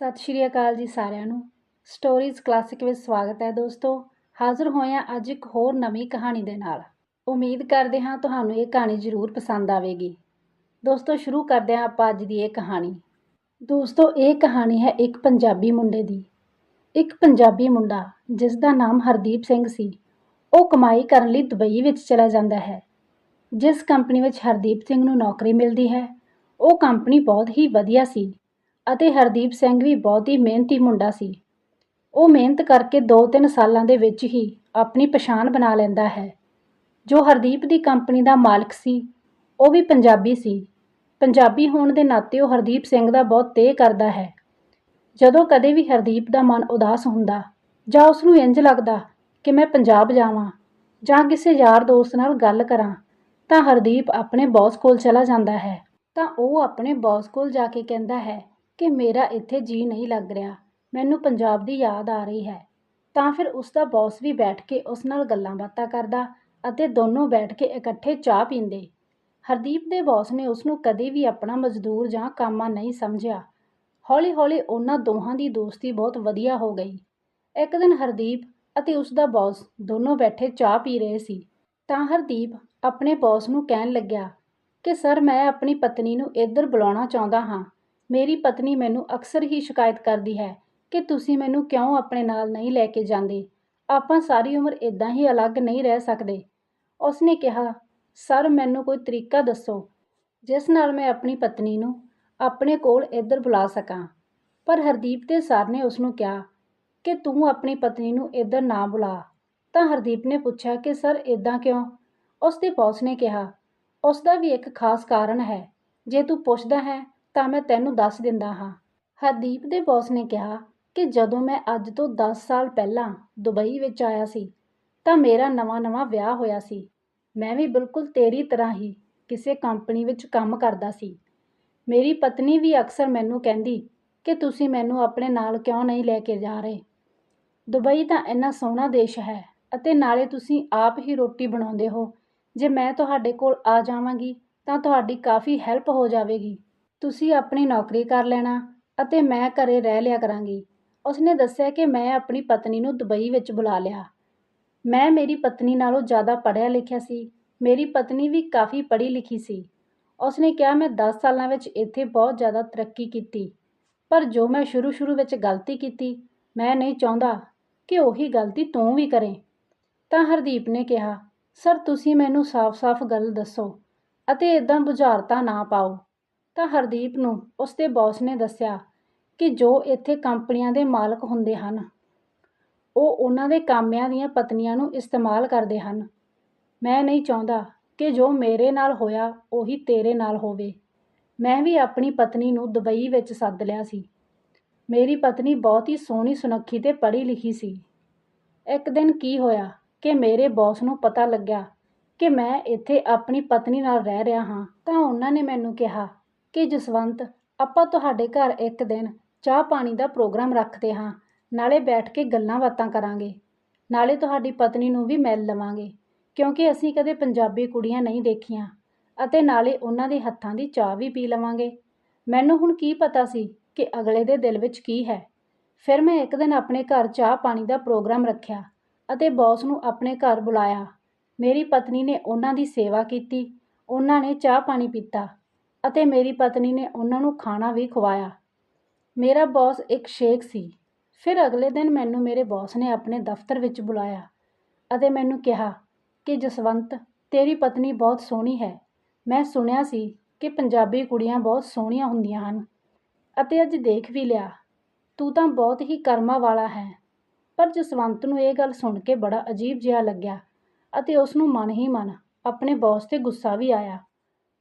ਸਤਿ ਸ਼੍ਰੀ ਅਕਾਲ ਜੀ ਸਾਰਿਆਂ ਨੂੰ। ਸਟੋਰੀਜ਼ ਕਲਾਸਿਕ ਵਿੱਚ ਸਵਾਗਤ ਹੈ ਦੋਸਤੋ। ਹਾਜ਼ਰ ਹੋਏ ਹਾਂ ਅੱਜ ਇੱਕ ਹੋਰ ਨਵੀਂ ਕਹਾਣੀ ਦੇ ਨਾਲ। ਉਮੀਦ ਕਰਦੇ ਹਾਂ ਤੁਹਾਨੂੰ ਇਹ ਕਹਾਣੀ ਜ਼ਰੂਰ ਪਸੰਦ ਆਵੇਗੀ। ਦੋਸਤੋ, ਸ਼ੁਰੂ ਕਰਦੇ ਹਾਂ ਆਪਾਂ ਅੱਜ ਦੀ ਇਹ ਕਹਾਣੀ। ਦੋਸਤੋ, ਇਹ ਕਹਾਣੀ ਹੈ ਇੱਕ ਪੰਜਾਬੀ ਮੁੰਡੇ ਦੀ। ਇੱਕ ਪੰਜਾਬੀ ਮੁੰਡਾ ਜਿਸ ਦਾ ਨਾਮ ਹਰਦੀਪ ਸਿੰਘ ਸੀ। ਉਹ ਕਮਾਈ ਕਰਨ ਲਈ ਦੁਬਈ ਵਿੱਚ ਚਲਾ ਜਾਂਦਾ ਹੈ। ਜਿਸ ਕੰਪਨੀ ਵਿੱਚ ਹਰਦੀਪ ਸਿੰਘ ਨੂੰ ਨੌਕਰੀ ਮਿਲਦੀ ਹੈ। ਉਹ ਕੰਪਨੀ ਬਹੁਤ ਹੀ ਵਧੀਆ ਸੀ। ਅਤੇ ਹਰਦੀਪ ਸਿੰਘ ਵੀ ਬਹੁਤ ਹੀ ਮਿਹਨਤੀ ਮੁੰਡਾ ਸੀ। ਉਹ ਮਿਹਨਤ ਕਰਕੇ 2-3 ਸਾਲਾਂ ਦੇ ਵਿੱਚ ਹੀ ਆਪਣੀ ਪਛਾਣ ਬਣਾ ਲੈਂਦਾ ਹੈ। ਜੋ ਹਰਦੀਪ ਦੀ ਕੰਪਨੀ ਦਾ ਮਾਲਕ ਸੀ, ਉਹ ਵੀ ਪੰਜਾਬੀ ਸੀ। ਪੰਜਾਬੀ ਹੋਣ ਦੇ ਨਾਤੇ ਉਹ ਹਰਦੀਪ ਸਿੰਘ ਦਾ ਬਹੁਤ ਤੇਹ ਕਰਦਾ ਹੈ। ਜਦੋਂ ਕਦੇ ਵੀ ਹਰਦੀਪ ਦਾ ਮਨ ਉਦਾਸ ਹੁੰਦਾ ਜਾਂ ਉਸ ਨੂੰ ਇੰਜ ਲੱਗਦਾ ਕਿ ਮੈਂ ਪੰਜਾਬ ਜਾਵਾਂ ਜਾਂ ਕਿਸੇ ਯਾਰ ਦੋਸਤ ਨਾਲ ਗੱਲ ਕਰਾਂ, ਤਾਂ ਹਰਦੀਪ ਆਪਣੇ ਬੌਸ ਕੋਲ ਚਲਾ ਜਾਂਦਾ ਹੈ। ਤਾਂ ਉਹ ਆਪਣੇ ਬੌਸ ਕੋਲ ਜਾ ਕੇ ਕਹਿੰਦਾ ਹੈ ਕਿ ਮੇਰਾ ਇੱਥੇ ਜੀ ਨਹੀਂ ਲੱਗ ਰਿਹਾ। ਮੈਨੂੰ ਪੰਜਾਬ ਦੀ ਯਾਦ ਆ ਰਹੀ ਹੈ। ਤਾਂ ਫਿਰ ਉਸ ਦਾ ਬੌਸ ਵੀ ਬੈਠ ਕੇ ਉਸ ਨਾਲ ਗੱਲਾਂ ਬਾਤਾਂ ਕਰਦਾ ਅਤੇ ਦੋਨੋਂ ਬੈਠ ਕੇ ਇਕੱਠੇ ਚਾਹ ਪੀਂਦੇ। ਹਰਦੀਪ ਦੇ ਬੌਸ ਨੇ ਉਸ ਨੂੰ ਕਦੇ ਵੀ ਆਪਣਾ ਮਜ਼ਦੂਰ ਜਾਂ ਕਾਮਾ ਨਹੀਂ ਸਮਝਿਆ। ਹੌਲੀ-ਹੌਲੀ ਉਹਨਾਂ ਦੋਹਾਂ ਦੀ ਦੋਸਤੀ ਬਹੁਤ ਵਧੀਆ ਹੋ ਗਈ। ਇੱਕ ਦਿਨ ਹਰਦੀਪ ਅਤੇ ਉਸ ਦਾ ਬੌਸ ਦੋਨੋਂ ਬੈਠੇ ਚਾਹ ਪੀ ਰਹੇ ਸੀ। ਤਾਂ ਹਰਦੀਪ ਆਪਣੇ ਬੌਸ ਨੂੰ ਕਹਿਣ ਲੱਗਿਆ ਕਿ, ਸਰ, ਮੈਂ ਆਪਣੀ ਪਤਨੀ ਨੂੰ ਇੱਧਰ ਬੁਲਾਉਣਾ ਚਾਹੁੰਦਾ ਹਾਂ। ਮੇਰੀ ਪਤਨੀ ਮੈਨੂੰ ਅਕਸਰ ਹੀ ਸ਼ਿਕਾਇਤ ਕਰਦੀ ਹੈ ਕਿ ਤੁਸੀਂ ਮੈਨੂੰ ਕਿਉਂ ਆਪਣੇ ਨਾਲ ਨਹੀਂ ਲੈ ਕੇ ਜਾਂਦੇ? ਆਪਾਂ ਸਾਰੀ ਉਮਰ ਇਦਾਂ ਹੀ ਅਲੱਗ ਨਹੀਂ ਰਹਿ ਸਕਦੇ। ਉਸਨੇ ਕਿਹਾ, ਸਰ, ਮੈਨੂੰ ਕੋਈ ਤਰੀਕਾ ਦੱਸੋ, ਜਿਸ ਨਾਲ ਮੈਂ ਆਪਣੀ ਪਤਨੀ ਨੂੰ ਆਪਣੇ ਕੋਲ ਇੱਧਰ ਬੁਲਾ ਸਕਾਂ। ਪਰ ਹਰਦੀਪ ਦੇ ਸਰ ਨੇ ਉਸ ਨੂੰ ਕਿਹਾ ਕਿ ਤੂੰ ਆਪਣੀ ਪਤਨੀ ਨੂੰ ਇੱਧਰ ਨਾ ਬੁਲਾ। ਤਾਂ ਹਰਦੀਪ ਨੇ ਪੁੱਛਿਆ ਕਿ, ਸਰ ਇਦਾਂ ਕਿਉਂ? ਉਸ ਦੇ ਬੌਸ ਨੇ ਕਿਹਾ ਉਸ ਦਾ ਵੀ ਇੱਕ ਖਾਸ ਕਾਰਨ ਹੈ। ਜੇ ਤੂੰ ਪੁੱਛਦਾ ਹੈ ਤਾਂ ਮੈਂ ਤੈਨੂੰ ਦੱਸ ਦਿੰਦਾ ਹਾਂ। ਹਰਦੀਪ ਦੇ ਬੌਸ ਨੇ ਕਿਹਾ ਕਿ ਜਦੋਂ ਮੈਂ ਅੱਜ ਤੋਂ 10 ਸਾਲ ਪਹਿਲਾਂ ਦੁਬਈ ਵਿੱਚ ਆਇਆ ਸੀ, ਤਾਂ ਮੇਰਾ ਨਵਾਂ-ਨਵਾਂ ਵਿਆਹ ਹੋਇਆ ਸੀ। ਮੈਂ ਵੀ ਬਿਲਕੁਲ ਤੇਰੀ ਤਰ੍ਹਾਂ ਹੀ ਕਿਸੇ ਕੰਪਨੀ ਵਿੱਚ ਕੰਮ ਕਰਦਾ ਸੀ। ਮੇਰੀ ਪਤਨੀ ਵੀ ਅਕਸਰ ਮੈਨੂੰ ਕਹਿੰਦੀ ਕਿ ਤੁਸੀਂ ਮੈਨੂੰ ਆਪਣੇ ਨਾਲ ਕਿਉਂ ਨਹੀਂ ਲੈ ਕੇ ਜਾ ਰਹੇ? ਦੁਬਈ ਤਾਂ ਇੰਨਾ ਸੋਹਣਾ ਦੇਸ਼ ਹੈ ਅਤੇ ਨਾਲੇ ਤੁਸੀਂ ਆਪ ਹੀ ਰੋਟੀ ਬਣਾਉਂਦੇ ਹੋ। ਜੇ ਮੈਂ ਤੁਹਾਡੇ ਕੋਲ ਆ ਜਾਵਾਂਗੀ, ਤਾਂ ਤੁਹਾਡੀ ਕਾਫੀ ਹੈਲਪ ਹੋ ਜਾਵੇਗੀ। ਤੁਸੀਂ ਆਪਣੀ ਨੌਕਰੀ ਕਰ ਲੈਣਾ ਅਤੇ ਮੈਂ ਘਰੇ ਰਹਿ ਲਿਆ ਕਰਾਂਗੀ। ਉਸਨੇ ਦੱਸਿਆ ਕਿ ਮੈਂ ਆਪਣੀ ਪਤਨੀ ਨੂੰ ਦੁਬਈ ਵਿੱਚ ਬੁਲਾ ਲਿਆ। ਮੈਂ ਮੇਰੀ ਪਤਨੀ ਨਾਲੋਂ ਜ਼ਿਆਦਾ ਪੜ੍ਹਿਆ ਲਿਖਿਆ ਸੀ। ਮੇਰੀ ਪਤਨੀ ਵੀ ਕਾਫੀ ਪੜ੍ਹੀ ਲਿਖੀ ਸੀ। ਉਸਨੇ ਕਿਹਾ, ਮੈਂ 10 ਸਾਲਾਂ ਵਿੱਚ ਇੱਥੇ ਬਹੁਤ ਜ਼ਿਆਦਾ ਤਰੱਕੀ ਕੀਤੀ, ਪਰ ਜੋ ਮੈਂ ਸ਼ੁਰੂ-ਸ਼ੁਰੂ ਵਿੱਚ ਗਲਤੀ ਕੀਤੀ, ਮੈਂ ਨਹੀਂ ਚਾਹੁੰਦਾ ਕਿ ਉਹੀ ਗਲਤੀ ਤੂੰ ਵੀ ਕਰੇ। ਤਾਂ ਹਰਦੀਪ ਨੇ ਕਿਹਾ, ਸਰ, ਤੁਸੀਂ ਮੈਨੂੰ ਸਾਫ਼-ਸਾਫ਼ ਗੱਲ ਦੱਸੋ ਅਤੇ ਇਦਾਂ ਬੁਝਾਰਤਾਂ ਨਾ ਪਾਓ। ਤਾਂ ਹਰਦੀਪ ਨੂੰ ਉਸ ਦੇ ਬੌਸ ਨੇ ਦੱਸਿਆ ਕਿ ਜੋ ਇੱਥੇ ਕੰਪਨੀਆਂ ਦੇ ਮਾਲਕ ਹੁੰਦੇ ਹਨ, ਉਹ ਉਹਨਾਂ ਦੇ ਕਾਮਿਆਂ ਦੀਆਂ ਪਤਨੀਆਂ ਨੂੰ ਇਸਤੇਮਾਲ ਕਰਦੇ ਹਨ। ਮੈਂ ਨਹੀਂ ਚਾਹੁੰਦਾ ਕਿ ਜੋ ਮੇਰੇ ਨਾਲ ਹੋਇਆ, ਉਹੀ ਤੇਰੇ ਨਾਲ ਹੋਵੇ। ਮੈਂ ਵੀ ਆਪਣੀ ਪਤਨੀ ਨੂੰ ਦੁਬਈ ਵਿੱਚ ਸੱਦ ਲਿਆ ਸੀ। ਮੇਰੀ ਪਤਨੀ ਬਹੁਤ ਹੀ ਸੋਹਣੀ ਸੁਨੱਖੀ ਤੇ ਪੜ੍ਹੀ ਲਿਖੀ ਸੀ। ਇੱਕ ਦਿਨ ਕੀ ਹੋਇਆ ਕਿ ਮੇਰੇ ਬੌਸ ਨੂੰ ਪਤਾ ਲੱਗਿਆ ਕਿ ਮੈਂ ਇੱਥੇ ਆਪਣੀ ਪਤਨੀ ਨਾਲ ਰਹਿ ਰਿਹਾ ਹਾਂ, ਤਾਂ ਉਹਨਾਂ ਨੇ ਮੈਨੂੰ ਕਿਹਾ ਕਿ ਜਸਵੰਤ, ਆਪਾਂ ਤੁਹਾਡੇ ਘਰ ਇੱਕ ਦਿਨ ਚਾਹ ਪਾਣੀ ਦਾ ਪ੍ਰੋਗਰਾਮ ਰੱਖਦੇ ਹਾਂ, ਨਾਲੇ ਬੈਠ ਕੇ ਗੱਲਾਂ ਬਾਤਾਂ ਕਰਾਂਗੇ। ਨਾਲੇ ਤੁਹਾਡੀ ਪਤਨੀ ਨੂੰ ਵੀ ਮਿਲ ਲਵਾਂਗੇ, ਕਿਉਂਕਿ ਅਸੀਂ ਕਦੇ ਪੰਜਾਬੀ ਕੁੜੀਆਂ ਨਹੀਂ ਦੇਖੀਆਂ, ਅਤੇ ਨਾਲੇ ਉਹਨਾਂ ਦੇ ਹੱਥਾਂ ਦੀ ਚਾਹ ਵੀ ਪੀ ਲਵਾਂਗੇ। ਮੈਨੂੰ ਹੁਣ ਕੀ ਪਤਾ ਸੀ ਕਿ ਅਗਲੇ ਦੇ ਦਿਲ ਵਿੱਚ ਕੀ ਹੈ। ਫਿਰ ਮੈਂ ਇੱਕ ਦਿਨ ਆਪਣੇ ਘਰ ਚਾਹ ਪਾਣੀ ਦਾ ਪ੍ਰੋਗਰਾਮ ਰੱਖਿਆ ਅਤੇ ਬੌਸ ਨੂੰ ਆਪਣੇ ਘਰ ਬੁਲਾਇਆ। ਮੇਰੀ ਪਤਨੀ ਨੇ ਉਹਨਾਂ ਦੀ ਸੇਵਾ ਕੀਤੀ, ਉਹਨਾਂ ਨੇ ਚਾਹ ਪਾਣੀ ਪੀਤਾ। ਅਤੇ ਮੇਰੀ ਪਤਨੀ ਨੇ ਉਹਨਾਂ ਨੂੰ ਖਾਣਾ ਵੀ ਖਵਾਇਆ। ਮੇਰਾ ਬੌਸ ਇੱਕ ਸ਼ੇਖ ਸੀ। ਫਿਰ ਅਗਲੇ ਦਿਨ ਮੈਨੂੰ ਮੇਰੇ ਬੌਸ ਨੇ ਆਪਣੇ ਦਫ਼ਤਰ ਵਿੱਚ ਬੁਲਾਇਆ ਅਤੇ ਮੈਨੂੰ ਕਿਹਾ ਕਿ, ਜਸਵੰਤ, ਤੇਰੀ ਪਤਨੀ ਬਹੁਤ ਸੋਹਣੀ ਹੈ। ਮੈਂ ਸੁਣਿਆ ਸੀ ਕਿ ਪੰਜਾਬੀ ਕੁੜੀਆਂ ਬਹੁਤ ਸੋਹਣੀਆਂ ਹੁੰਦੀਆਂ ਹਨ ਅਤੇ ਅੱਜ ਦੇਖ ਵੀ ਲਿਆ। ਤੂੰ ਤਾਂ ਬਹੁਤ ਹੀ ਕਰਮਾਂ ਵਾਲਾ ਹੈ ਪਰ ਜਸਵੰਤ ਨੂੰ ਇਹ ਗੱਲ ਸੁਣ ਕੇ ਬੜਾ ਅਜੀਬ ਜਿਹਾ ਲੱਗਿਆ ਅਤੇ ਉਸ ਨੂੰ ਮਨ ਹੀ ਮਨ ਆਪਣੇ ਬੌਸ ਤੇ ਗੁੱਸਾ ਵੀ ਆਇਆ।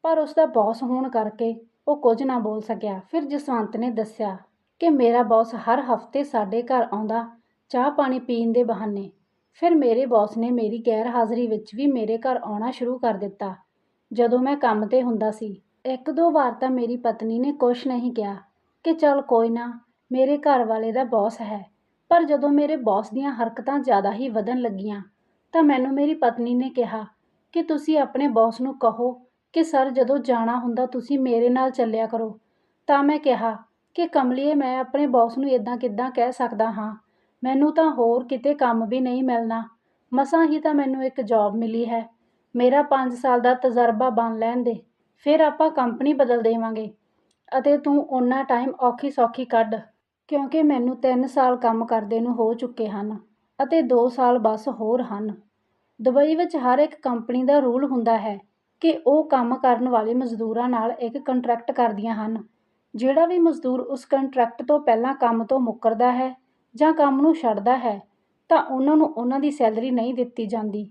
ਪਰ ਉਸ ਦਾ ਬੌਸ ਹੋਣ ਕਰਕੇ ਉਹ ਕੁਝ ਨਾ ਬੋਲ ਸਕਿਆ। ਫਿਰ ਜਸਵੰਤ ਨੇ ਦੱਸਿਆ ਕਿ ਮੇਰਾ ਬੌਸ ਹਰ ਹਫ਼ਤੇ ਸਾਡੇ ਘਰ ਆਉਂਦਾ, ਚਾਹ ਪਾਣੀ ਪੀਣ ਦੇ ਬਹਾਨੇ। ਫਿਰ ਮੇਰੇ ਬੌਸ ਨੇ ਮੇਰੀ ਗੈਰ ਹਾਜ਼ਰੀ ਵਿੱਚ ਵੀ ਮੇਰੇ ਘਰ ਆਉਣਾ ਸ਼ੁਰੂ ਕਰ ਦਿੱਤਾ। ਜਦੋਂ ਮੈਂ ਕੰਮ ਤੇ ਹੁੰਦਾ ਸੀ, ਇੱਕ ਦੋ ਵਾਰ ਤਾਂ ਮੇਰੀ ਪਤਨੀ ਨੇ ਕੁਛ ਨਹੀਂ ਕਿਹਾ ਕਿ ਚਲ ਕੋਈ ਨਾ, ਮੇਰੇ ਘਰ ਵਾਲੇ ਦਾ ਬੌਸ ਹੈ। ਪਰ ਜਦੋਂ ਮੇਰੇ ਬੌਸ ਦੀਆਂ ਹਰਕਤਾਂ ਜ਼ਿਆਦਾ ਹੀ ਵਧਣ ਲੱਗੀਆਂ, ਤਾਂ ਮੈਨੂੰ ਮੇਰੀ ਪਤਨੀ ਨੇ ਕਿਹਾ ਕਿ ਤੁਸੀਂ ਆਪਣੇ ਬੌਸ ਨੂੰ ਕਹੋ ਕਿ ਸਰ ਜਦੋਂ ਜਾਣਾ ਹੁੰਦਾ ਤੁਸੀਂ ਮੇਰੇ ਨਾਲ ਚੱਲਿਆ ਕਰੋ। ਤਾਂ ਮੈਂ ਕਿਹਾ ਕਿ ਕਮਲੀਏ, ਮੈਂ ਆਪਣੇ ਬੌਸ ਨੂੰ ਇਦਾਂ ਕਿੱਦਾਂ ਕਹਿ ਸਕਦਾ ਹਾਂ? ਮੈਨੂੰ ਤਾਂ ਹੋਰ ਕਿਤੇ ਕੰਮ ਵੀ ਨਹੀਂ ਮਿਲਣਾ। ਮਸਾਂ ਹੀ ਤਾਂ ਮੈਨੂੰ ਇੱਕ ਜੌਬ ਮਿਲੀ ਹੈ। ਮੇਰਾ 5 ਸਾਲ ਦਾ ਤਜਰਬਾ ਬਣ ਲੈਣ ਦੇ। ਫਿਰ ਆਪਾਂ ਕੰਪਨੀ ਬਦਲ ਦੇਵਾਂਗੇ। ਅਤੇ ਤੂੰ ਓਨਾ ਟਾਈਮ ਔਖੀ ਸੌਖੀ ਕੱਢ। ਕਿਉਂਕਿ ਮੈਨੂੰ 3 ਸਾਲ ਕੰਮ ਕਰਦੇ ਨੂੰ ਹੋ ਚੁੱਕੇ ਹਨ ਅਤੇ 2 ਸਾਲ ਬਸ ਹੋਰ ਹਨ। ਦੁਬਈ ਵਿੱਚ ਹਰ ਇੱਕ ਕੰਪਨੀ ਦਾ ਰੂਲ ਹੁੰਦਾ ਹੈ ਕਿ ਉਹ ਕੰਮ ਕਰਨ ਵਾਲੇ ਮਜ਼ਦੂਰਾਂ ਨਾਲ ਇੱਕ ਕੰਟਰੈਕਟ ਕਰਦੀਆਂ ਹਨ। ਜਿਹੜਾ ਵੀ ਮਜ਼ਦੂਰ ਉਸ ਕੰਟਰੈਕਟ ਤੋਂ ਪਹਿਲਾਂ ਕੰਮ ਤੋਂ ਮੁੱਕਰਦਾ ਹੈ ਜਾਂ ਕੰਮ ਨੂੰ ਛੱਡਦਾ ਹੈ, ਤਾਂ ਉਹਨਾਂ ਨੂੰ ਉਹਨਾਂ ਦੀ ਸੈਲਰੀ ਨਹੀਂ ਦਿੱਤੀ ਜਾਂਦੀ।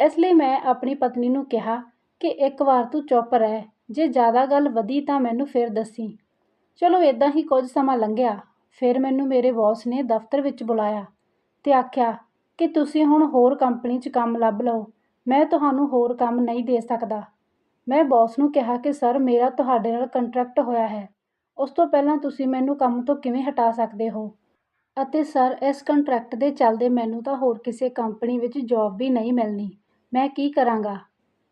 ਇਸ ਲਈ ਮੈਂ ਆਪਣੀ ਪਤਨੀ ਨੂੰ ਕਿਹਾ ਕਿ ਇੱਕ ਵਾਰ ਤੂੰ ਚੁੱਪ ਰਹਿ, ਜੇ ਜ਼ਿਆਦਾ ਗੱਲ ਵਧੀ ਤਾਂ ਮੈਨੂੰ ਫਿਰ ਦੱਸੀ। ਚਲੋ ਇਦਾਂ ਹੀ ਕੁਝ ਸਮਾਂ ਲੰਘਿਆ, ਫਿਰ ਮੈਨੂੰ ਮੇਰੇ ਬੌਸ ਨੇ ਦਫ਼ਤਰ ਵਿੱਚ ਬੁਲਾਇਆ ਤੇ ਆਖਿਆ ਕਿ ਤੁਸੀਂ ਹੁਣ ਹੋਰ ਕੰਪਨੀ 'ਚ ਕੰਮ ਲੱਭ ਲਓ। ਮੈਂ ਤੁਹਾਨੂੰ ਹੋਰ ਕੰਮ ਨਹੀਂ ਦੇ ਸਕਦਾ। ਮੈਂ ਬੌਸ ਨੂੰ ਕਿਹਾ ਕਿ, ਸਰ, ਮੇਰਾ ਤੁਹਾਡੇ ਨਾਲ ਕੰਟਰੈਕਟ ਹੋਇਆ ਹੈ। ਉਸ ਤੋਂ ਪਹਿਲਾਂ ਤੁਸੀਂ ਮੈਨੂੰ ਕੰਮ ਤੋਂ ਕਿਵੇਂ ਹਟਾ ਸਕਦੇ ਹੋ? ਅਤੇ ਸਰ, ਇਸ ਕੰਟਰੈਕਟ ਦੇ ਚੱਲਦੇ ਮੈਨੂੰ ਤਾਂ ਹੋਰ ਕਿਸੇ ਕੰਪਨੀ ਵਿੱਚ ਜੌਬ ਵੀ ਨਹੀਂ ਮਿਲਣੀ। ਮੈਂ ਕੀ ਕਰਾਂਗਾ?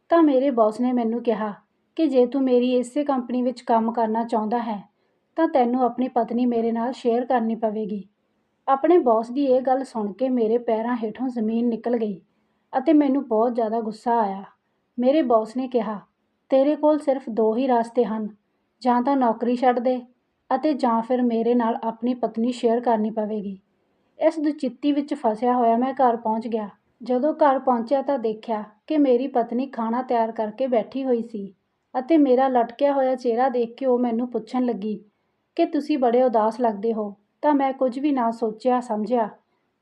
ਤਾਂ ਮੇਰੇ ਬੌਸ ਨੇ ਮੈਨੂੰ ਕਿਹਾ ਕਿ, ਜੇ ਤੂੰ ਮੇਰੀ ਇਸੇ ਕੰਪਨੀ ਵਿੱਚ ਕੰਮ ਕਰਨਾ ਚਾਹੁੰਦਾ ਹੈ, ਤਾਂ ਤੈਨੂੰ ਆਪਣੀ ਪਤਨੀ ਮੇਰੇ ਨਾਲ ਸ਼ੇਅਰ ਕਰਨੀ ਪਵੇਗੀ। ਆਪਣੇ ਬੌਸ ਦੀ ਇਹ ਗੱਲ ਸੁਣ ਕੇ ਮੇਰੇ ਪੈਰਾਂ ਹੇਠੋਂ ਜ਼ਮੀਨ ਨਿਕਲ ਗਈ। ਅਤੇ ਮੈਨੂੰ ਬਹੁਤ ਜ਼ਿਆਦਾ ਗੁੱਸਾ ਆਇਆ। ਮੇਰੇ ਬੌਸ ਨੇ ਕਿਹਾ, ਤੇਰੇ ਕੋਲ ਸਿਰਫ ਦੋ ਹੀ ਰਸਤੇ ਹਨ, ਜਾਂ ਤਾਂ ਨੌਕਰੀ ਛੱਡ ਦੇ ਅਤੇ ਜਾਂ ਫਿਰ ਮੇਰੇ ਨਾਲ ਆਪਣੀ ਪਤਨੀ ਸ਼ੇਅਰ ਕਰਨੀ ਪਵੇਗੀ। ਇਸ ਦੁਚਿੱਤੀ ਵਿੱਚ ਫਸਿਆ ਹੋਇਆ ਮੈਂ ਘਰ ਪਹੁੰਚ ਗਿਆ। ਜਦੋਂ ਘਰ ਪਹੁੰਚਿਆ ਤਾਂ ਦੇਖਿਆ ਕਿ ਮੇਰੀ ਪਤਨੀ ਖਾਣਾ ਤਿਆਰ ਕਰਕੇ ਬੈਠੀ ਹੋਈ ਸੀ ਅਤੇ ਮੇਰਾ ਲਟਕਿਆ ਹੋਇਆ ਚਿਹਰਾ ਦੇਖ ਕੇ ਉਹ ਮੈਨੂੰ ਪੁੱਛਣ ਲੱਗੀ, ਕਿ ਤੁਸੀਂ ਬੜੇ ਉਦਾਸ ਲੱਗਦੇ ਹੋ? ਤਾਂ ਮੈਂ ਕੁਝ ਵੀ ਨਾ ਸੋਚਿਆ, ਸਮਝਿਆ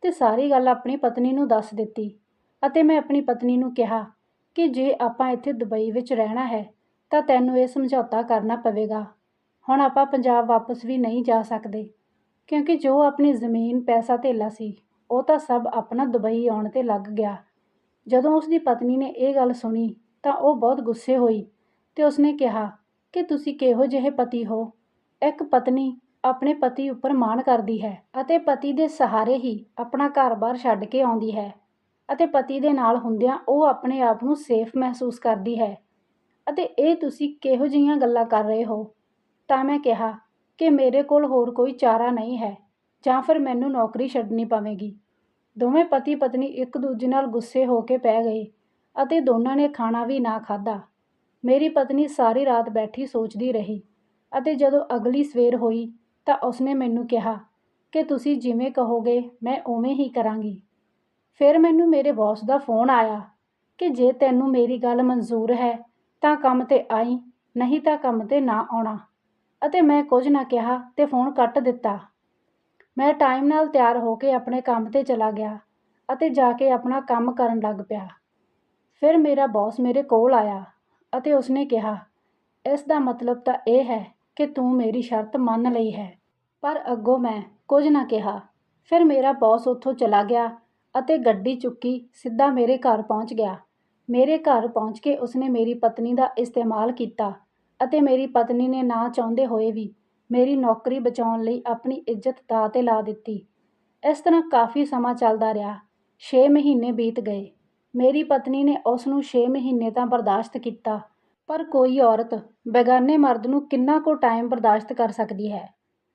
ਤੇ ਸਾਰੀ ਗੱਲ ਆਪਣੀ ਪਤਨੀ ਨੂੰ ਦੱਸ ਦਿੱਤੀ। ਅਤੇ ਮੈਂ ਆਪਣੀ ਪਤਨੀ ਨੂੰ ਕਿਹਾ ਕਿ ਜੇ ਆਪਾਂ ਇੱਥੇ ਦੁਬਈ ਵਿੱਚ ਰਹਿਣਾ ਹੈ, ਤਾਂ ਤੈਨੂੰ ਇਹ ਸਮਝੌਤਾ ਕਰਨਾ ਪਵੇਗਾ। ਹੁਣ ਆਪਾਂ ਪੰਜਾਬ ਵਾਪਸ ਵੀ ਨਹੀਂ ਜਾ ਸਕਦੇ, ਕਿਉਂਕਿ ਜੋ ਆਪਣੀ ਜ਼ਮੀਨ, ਪੈਸਾ, ਧੇਲਾ ਸੀ, ਉਹ ਤਾਂ ਸਭ ਆਪਣਾ ਦੁਬਈ ਆਉਣ ਤੇ ਲੱਗ ਗਿਆ। ਜਦੋਂ ਉਸ ਦੀ ਪਤਨੀ ਨੇ ਇਹ ਗੱਲ ਸੁਣੀ, ਤਾਂ ਉਹ ਬਹੁਤ ਗੁੱਸੇ ਹੋਈ ਤੇ ਉਸਨੇ ਕਿਹਾ ਕਿ ਤੁਸੀਂ ਕਿਹੋ ਜਿਹੇ ਪਤੀ ਹੋ? ਇੱਕ ਪਤਨੀ ਆਪਣੇ ਪਤੀ ਉੱਪਰ ਮਾਣ ਕਰਦੀ ਹੈ ਅਤੇ ਪਤੀ ਦੇ ਸਹਾਰੇ ਹੀ ਆਪਣਾ ਘਰ-ਬਾਰ ਛੱਡ ਕੇ ਆਉਂਦੀ ਹੈ। ਅਤੇ ਪਤੀ ਦੇ ਨਾਲ ਹੁੰਦਿਆਂ ਉਹ ਆਪਣੇ ਆਪ ਨੂੰ ਸੇਫ ਮਹਿਸੂਸ ਕਰਦੀ ਹੈ। ਅਤੇ ਇਹ ਤੁਸੀਂ ਕਿਹੋ ਜਿਹੀਆਂ ਗੱਲਾਂ ਕਰ ਰਹੇ ਹੋ? ਤਾਂ ਮੈਂ ਕਿਹਾ ਕਿ ਮੇਰੇ ਕੋਲ ਹੋਰ ਕੋਈ ਚਾਰਾ ਨਹੀਂ ਹੈ, ਜਾਂ ਫਿਰ ਮੈਨੂੰ ਨੌਕਰੀ ਛੱਡਣੀ ਪਵੇਗੀ। ਦੋਵੇਂ ਪਤੀ ਪਤਨੀ ਇੱਕ ਦੂਜੇ ਨਾਲ ਗੁੱਸੇ ਹੋ ਕੇ ਪੈ ਗਏ ਅਤੇ ਦੋਨਾਂ ਨੇ ਖਾਣਾ ਵੀ ਨਾ ਖਾਧਾ। ਮੇਰੀ ਪਤਨੀ ਸਾਰੀ ਰਾਤ ਬੈਠੀ ਸੋਚਦੀ ਰਹੀ ਅਤੇ ਜਦੋਂ ਅਗਲੀ ਸਵੇਰ ਹੋਈ ਤਾਂ ਉਸਨੇ ਮੈਨੂੰ ਕਿਹਾ ਕਿ ਤੁਸੀਂ ਜਿਵੇਂ ਕਹੋਗੇ ਮੈਂ ਉਵੇਂ ਹੀ ਕਰਾਂਗੀ। ਫਿਰ ਮੈਨੂੰ ਮੇਰੇ ਬੌਸ ਦਾ ਫੋਨ ਆਇਆ ਕਿ ਜੇ ਤੈਨੂੰ ਮੇਰੀ ਗੱਲ ਮਨਜ਼ੂਰ ਹੈ ਤਾਂ ਕੰਮ ਤੇ ਆਈ, ਨਹੀਂ ਤਾਂ ਕੰਮ ਤੇ ਨਾ ਆਉਣਾ। ਅਤੇ ਮੈਂ ਕੁਝ ਨਾ ਕਿਹਾ ਤੇ ਫੋਨ ਕੱਟ ਦਿੱਤਾ। ਮੈਂ ਟਾਈਮ ਨਾਲ ਤਿਆਰ ਹੋ ਕੇ ਆਪਣੇ ਕੰਮ ਤੇ ਚਲਾ ਗਿਆ ਅਤੇ ਜਾ ਕੇ ਆਪਣਾ ਕੰਮ ਕਰਨ ਲੱਗ ਪਿਆ। ਫਿਰ ਮੇਰਾ ਬੌਸ ਮੇਰੇ ਕੋਲ ਆਇਆ ਅਤੇ ਉਸਨੇ ਕਿਹਾ, ਇਸ ਦਾ ਮਤਲਬ ਤਾਂ ਇਹ ਹੈ ਕਿ ਤੂੰ ਮੇਰੀ ਸ਼ਰਤ ਮੰਨ ਲਈ ਹੈ। ਪਰ ਅੱਗੋਂ ਮੈਂ ਕੁਝ ਨਾ ਕਿਹਾ। ਫਿਰ ਮੇਰਾ ਬੌਸ ਉੱਥੋਂ ਚਲਾ ਗਿਆ ਅਤੇ ਗੱਡੀ ਚੁੱਕੀ, ਸਿੱਧਾ ਮੇਰੇ ਘਰ ਪਹੁੰਚ ਗਿਆ। ਮੇਰੇ ਘਰ ਪਹੁੰਚ ਕੇ ਉਸਨੇ ਮੇਰੀ ਪਤਨੀ ਦਾ ਇਸਤੇਮਾਲ ਕੀਤਾ ਅਤੇ ਮੇਰੀ ਪਤਨੀ ਨੇ ਨਾ ਚਾਹੁੰਦੇ ਹੋਏ ਵੀ ਮੇਰੀ ਨੌਕਰੀ ਬਚਾਉਣ ਲਈ ਆਪਣੀ ਇੱਜ਼ਤ ਦਾਅ 'ਤੇ ਲਾ ਦਿੱਤੀ। ਇਸ ਤਰ੍ਹਾਂ ਕਾਫੀ ਸਮਾਂ ਚੱਲਦਾ ਰਿਹਾ। ਛੇ ਮਹੀਨੇ ਬੀਤ ਗਏ। ਮੇਰੀ ਪਤਨੀ ਨੇ ਉਸ ਨੂੰ ਛੇ ਮਹੀਨੇ ਤਾਂ ਬਰਦਾਸ਼ਤ ਕੀਤਾ, ਪਰ ਕੋਈ ਔਰਤ ਬੇਗਾਨੇ ਮਰਦ ਨੂੰ ਕਿੰਨਾ ਕੁ ਟਾਈਮ ਬਰਦਾਸ਼ਤ ਕਰ ਸਕਦੀ ਹੈ?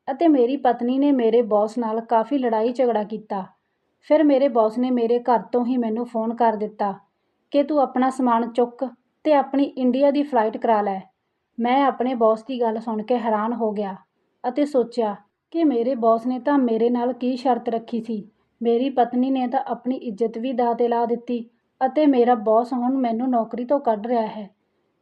ਅਤੇ ਮੇਰੀ ਪਤਨੀ ਨੇ ਮੇਰੇ ਬੌਸ ਨਾਲ ਕਾਫੀ ਲੜਾਈ ਝਗੜਾ ਕੀਤਾ। ਫਿਰ ਮੇਰੇ ਬੌਸ ਨੇ ਮੇਰੇ ਘਰ ਤੋਂ ਹੀ ਮੈਨੂੰ ਫੋਨ ਕਰ ਦਿੱਤਾ ਕਿ ਤੂੰ ਆਪਣਾ ਸਮਾਨ ਚੁੱਕ ਤੇ ਆਪਣੀ ਇੰਡੀਆ ਦੀ ਫਲਾਈਟ ਕਰਾ ਲੈ। ਮੈਂ ਆਪਣੇ ਬੌਸ ਦੀ ਗੱਲ ਸੁਣ ਕੇ ਹੈਰਾਨ ਹੋ ਗਿਆ ਅਤੇ ਸੋਚਿਆ ਕਿ ਮੇਰੇ ਬੌਸ ਨੇ ਤਾਂ ਮੇਰੇ ਨਾਲ ਕੀ ਸ਼ਰਤ ਰੱਖੀ ਸੀ। ਮੇਰੀ ਪਤਨੀ ਨੇ ਤਾਂ ਆਪਣੀ ਇੱਜ਼ਤ ਵੀ ਦਾਅ 'ਤੇ ਲਾ ਦਿੱਤੀ ਅਤੇ ਮੇਰਾ ਬੌਸ ਹੁਣ ਮੈਨੂੰ ਨੌਕਰੀ ਤੋਂ ਕੱਢ ਰਿਹਾ ਹੈ।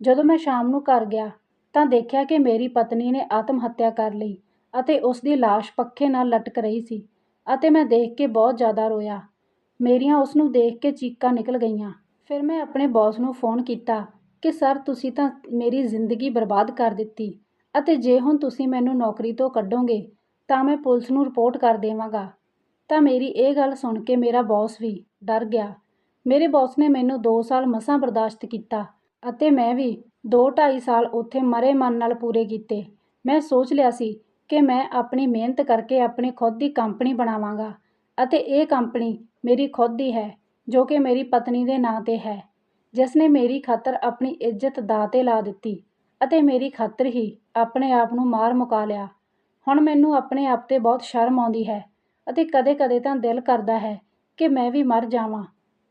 ਜਦੋਂ ਮੈਂ ਸ਼ਾਮ ਨੂੰ ਘਰ ਗਿਆ ਤਾਂ ਦੇਖਿਆ ਕਿ ਮੇਰੀ ਪਤਨੀ ਨੇ ਆਤਮ ਹੱਤਿਆ ਕਰ ਲਈ ਅਤੇ ਉਸ ਦੀ ਲਾਸ਼ ਪੱਖੇ ਨਾਲ ਲਟਕ ਰਹੀ ਸੀ। ਅਤੇ ਮੈਂ ਦੇਖ ਕੇ ਬਹੁਤ ਜ਼ਿਆਦਾ ਰੋਇਆ। ਮੇਰੀਆਂ ਉਸ ਨੂੰ ਦੇਖ ਕੇ ਚੀਕਾਂ ਨਿਕਲ ਗਈਆਂ। ਫਿਰ ਮੈਂ ਆਪਣੇ ਬੌਸ ਨੂੰ ਫੋਨ ਕੀਤਾ ਕਿ, ਸਰ, ਤੁਸੀਂ ਤਾਂ ਮੇਰੀ ਜ਼ਿੰਦਗੀ ਬਰਬਾਦ ਕਰ ਦਿੱਤੀ ਅਤੇ ਜੇ ਹੁਣ ਤੁਸੀਂ ਮੈਨੂੰ ਨੌਕਰੀ ਤੋਂ ਕੱਢੋਗੇ ਤਾਂ ਮੈਂ ਪੁਲਿਸ ਨੂੰ ਰਿਪੋਰਟ ਕਰ ਦੇਵਾਂਗਾ। ਤਾਂ ਮੇਰੀ ਇਹ ਗੱਲ ਸੁਣ ਕੇ ਮੇਰਾ ਬੌਸ ਵੀ ਡਰ ਗਿਆ। ਮੇਰੇ ਬੌਸ ਨੇ ਮੈਨੂੰ 2 ਸਾਲ ਮਸਾਂ ਬਰਦਾਸ਼ਤ ਕੀਤਾ ਅਤੇ ਮੈਂ ਵੀ 2-2.5 ਸਾਲ ਉੱਥੇ ਮਰੇ ਮਨ ਨਾਲ ਪੂਰੇ ਕੀਤੇ। ਮੈਂ ਸੋਚ ਲਿਆ ਸੀ ਕਿ ਮੈਂ ਆਪਣੀ ਮਿਹਨਤ ਕਰਕੇ ਆਪਣੀ ਖੁਦ ਦੀ ਕੰਪਨੀ ਬਣਾਵਾਂਗਾ ਅਤੇ ਇਹ ਕੰਪਨੀ ਮੇਰੀ ਖੁਦ ਦੀ ਹੈ, ਜੋ ਕਿ ਮੇਰੀ ਪਤਨੀ ਦੇ ਨਾਂ 'ਤੇ ਹੈ, ਜਿਸ ਨੇ ਮੇਰੀ ਖਾਤਰ ਆਪਣੀ ਇੱਜ਼ਤ ਦਾਅ 'ਤੇ ਲਾ ਦਿੱਤੀ ਅਤੇ ਮੇਰੀ ਖਾਤਰ ਹੀ ਆਪਣੇ ਆਪ ਨੂੰ ਮਾਰ ਮੁਕਾ ਲਿਆ। ਹੁਣ ਮੈਨੂੰ ਆਪਣੇ ਆਪ 'ਤੇ ਬਹੁਤ ਸ਼ਰਮ ਆਉਂਦੀ ਹੈ ਅਤੇ ਕਦੇ-ਕਦੇ ਤਾਂ ਦਿਲ ਕਰਦਾ ਹੈ ਕਿ ਮੈਂ ਵੀ ਮਰ ਜਾਵਾਂ।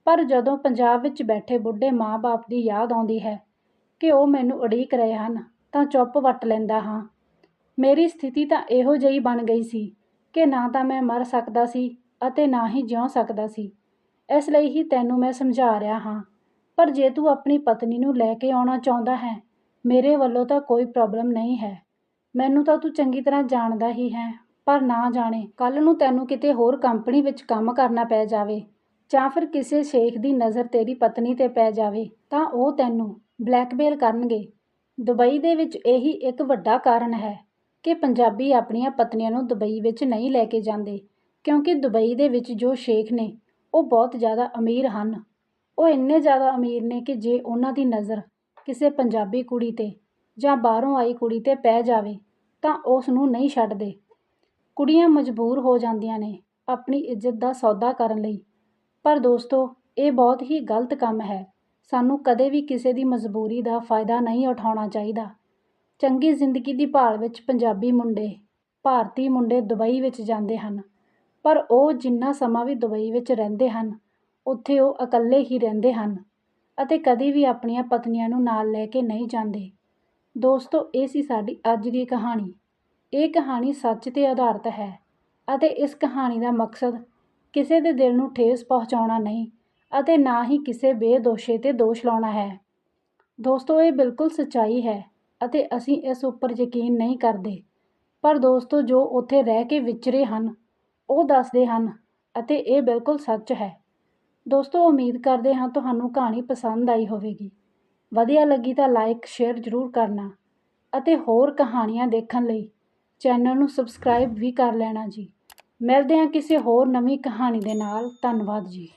ਪਰ ਜਦੋਂ ਪੰਜਾਬ ਵਿੱਚ ਬੈਠੇ ਬੁੱਢੇ ਮਾਂ-ਬਾਪ ਦੀ ਯਾਦ ਆਉਂਦੀ ਹੈ ਕਿ ਉਹ ਮੈਨੂੰ ਉਡੀਕ ਰਹੇ ਹਨ, ਤਾਂ ਚੁੱਪ ਵੱਟ ਲੈਂਦਾ ਹਾਂ। ਮੇਰੀ ਸਥਿਤੀ ਤਾਂ ਇਹੋ ਜਿਹੀ ਬਣ ਗਈ ਸੀ ਕਿ ਨਾ ਤਾਂ ਮੈਂ ਮਰ ਸਕਦਾ ਸੀ ਅਤੇ ਨਾ ਹੀ ਜਿਉ ਸਕਦਾ ਸੀ। ਇਸ ਲਈ ਹੀ ਤੈਨੂੰ ਮੈਂ ਸਮਝਾ ਰਿਹਾ ਹਾਂ। ਪਰ ਜੇ ਤੂੰ ਆਪਣੀ ਪਤਨੀ ਨੂੰ ਲੈ ਕੇ ਆਉਣਾ ਚਾਹੁੰਦਾ ਹੈ, ਮੇਰੇ ਵੱਲੋਂ ਤਾਂ ਕੋਈ ਪ੍ਰੋਬਲਮ ਨਹੀਂ ਹੈ। ਮੈਨੂੰ ਤਾਂ ਤੂੰ ਚੰਗੀ ਤਰ੍ਹਾਂ ਜਾਣਦਾ ਹੀ ਹੈ, ਪਰ ਨਾ ਜਾਣੇ ਕੱਲ ਨੂੰ ਤੈਨੂੰ ਕਿਤੇ ਹੋਰ ਕੰਪਨੀ ਵਿੱਚ ਕੰਮ ਕਰਨਾ ਪੈ ਜਾਵੇ ਜਾਂ ਫਿਰ ਕਿਸੇ ਸ਼ੇਖ ਦੀ ਨਜ਼ਰ ਤੇਰੀ ਪਤਨੀ ਤੇ ਪੈ ਜਾਵੇ, ਤਾਂ ਉਹ ਤੈਨੂੰ ਬਲੈਕਮੇਲ ਕਰਨਗੇ। ਦੁਬਈ ਦੇ ਵਿੱਚ ਇਹੀ ਇੱਕ ਵੱਡਾ ਕਾਰਨ ਹੈ। ਕਿ ਪੰਜਾਬੀ ਆਪਣੀਆਂ ਪਤਨੀਆਂ ਨੂੰ ਦੁਬਈ ਵਿੱਚ ਨਹੀਂ ਲੈ ਕੇ ਜਾਂਦੇ, ਕਿਉਂਕਿ ਦੁਬਈ ਦੇ ਵਿੱਚ ਜੋ ਸ਼ੇਖ ਨੇ, ਉਹ ਬਹੁਤ ਜ਼ਿਆਦਾ ਅਮੀਰ ਹਨ। ਉਹ ਇੰਨੇ ਜ਼ਿਆਦਾ ਅਮੀਰ ਨੇ ਕਿ ਜੇ ਉਹਨਾਂ ਦੀ ਨਜ਼ਰ ਕਿਸੇ ਪੰਜਾਬੀ ਕੁੜੀ 'ਤੇ ਜਾਂ ਬਾਹਰੋਂ ਆਈ ਕੁੜੀ 'ਤੇ ਪੈ ਜਾਵੇ, ਤਾਂ ਉਸ ਨੂੰ ਨਹੀਂ ਛੱਡਦੇ। ਕੁੜੀਆਂ ਮਜਬੂਰ ਹੋ ਜਾਂਦੀਆਂ ਨੇ ਆਪਣੀ ਇੱਜ਼ਤ ਦਾ ਸੌਦਾ ਕਰਨ ਲਈ। ਪਰ ਦੋਸਤੋ, ਇਹ ਬਹੁਤ ਹੀ ਗਲਤ ਕੰਮ ਹੈ। ਸਾਨੂੰ ਕਦੇ ਵੀ ਕਿਸੇ ਦੀ ਮਜਬੂਰੀ ਦਾ ਫਾਇਦਾ ਨਹੀਂ ਉਠਾਉਣਾ ਚਾਹੀਦਾ। ਚੰਗੀ ਜ਼ਿੰਦਗੀ ਦੀ ਭਾਲ ਵਿੱਚ ਪੰਜਾਬੀ ਮੁੰਡੇ, ਭਾਰਤੀ ਮੁੰਡੇ ਦੁਬਈ ਵਿੱਚ ਜਾਂਦੇ ਹਨ। ਪਰ ਉਹ ਜਿੰਨਾ ਸਮਾਂ ਵੀ ਦੁਬਈ ਵਿੱਚ ਰਹਿੰਦੇ ਹਨ, ਉੱਥੇ ਉਹ ਇਕੱਲੇ ਹੀ ਰਹਿੰਦੇ ਹਨ ਅਤੇ ਕਦੇ ਵੀ ਆਪਣੀਆਂ ਪਤਨੀਆਂ ਨੂੰ ਨਾਲ ਲੈ ਕੇ ਨਹੀਂ ਜਾਂਦੇ। ਦੋਸਤੋ, ਇਹ ਸੀ ਸਾਡੀ ਅੱਜ ਦੀ ਕਹਾਣੀ। ਇਹ ਕਹਾਣੀ ਸੱਚ 'ਤੇ ਆਧਾਰਿਤ ਹੈ ਅਤੇ ਇਸ ਕਹਾਣੀ ਦਾ ਮਕਸਦ ਕਿਸੇ ਦੇ ਦਿਲ ਨੂੰ ਠੇਸ ਪਹੁੰਚਾਉਣਾ ਨਹੀਂ ਅਤੇ ਨਾ ਹੀ ਕਿਸੇ ਬੇਦੋਸ਼ੇ 'ਤੇ ਦੋਸ਼ ਲਾਉਣਾ ਹੈ। ਦੋਸਤੋ, ਇਹ ਬਿਲਕੁਲ ਸੱਚਾਈ ਹੈ ਅਤੇ ਅਸੀਂ ਇਸ ਉੱਪਰ ਯਕੀਨ ਨਹੀਂ ਕਰਦੇ। ਪਰ ਦੋਸਤੋ, ਜੋ ਉੱਥੇ ਰਹਿ ਕੇ ਵਿਚਰੇ ਹਨ, ਉਹ ਦੱਸਦੇ ਹਨ, ਅਤੇ ਇਹ ਬਿਲਕੁਲ ਸੱਚ ਹੈ। ਦੋਸਤੋ, ਉਮੀਦ ਕਰਦੇ ਹਾਂ ਤੁਹਾਨੂੰ ਕਹਾਣੀ ਪਸੰਦ ਆਈ ਹੋਵੇਗੀ। ਵਧੀਆ ਲੱਗੀ ਤਾਂ ਲਾਈਕ, ਸ਼ੇਅਰ ਜ਼ਰੂਰ ਕਰਨਾ ਅਤੇ ਹੋਰ ਕਹਾਣੀਆਂ ਦੇਖਣ ਲਈ ਚੈਨਲ ਨੂੰ ਸਬਸਕ੍ਰਾਈਬ ਵੀ ਕਰ ਲੈਣਾ ਜੀ। ਮਿਲਦੇ ਹਾਂ ਕਿਸੇ ਹੋਰ ਨਵੀਂ ਕਹਾਣੀ ਦੇ ਨਾਲ। ਧੰਨਵਾਦ ਜੀ।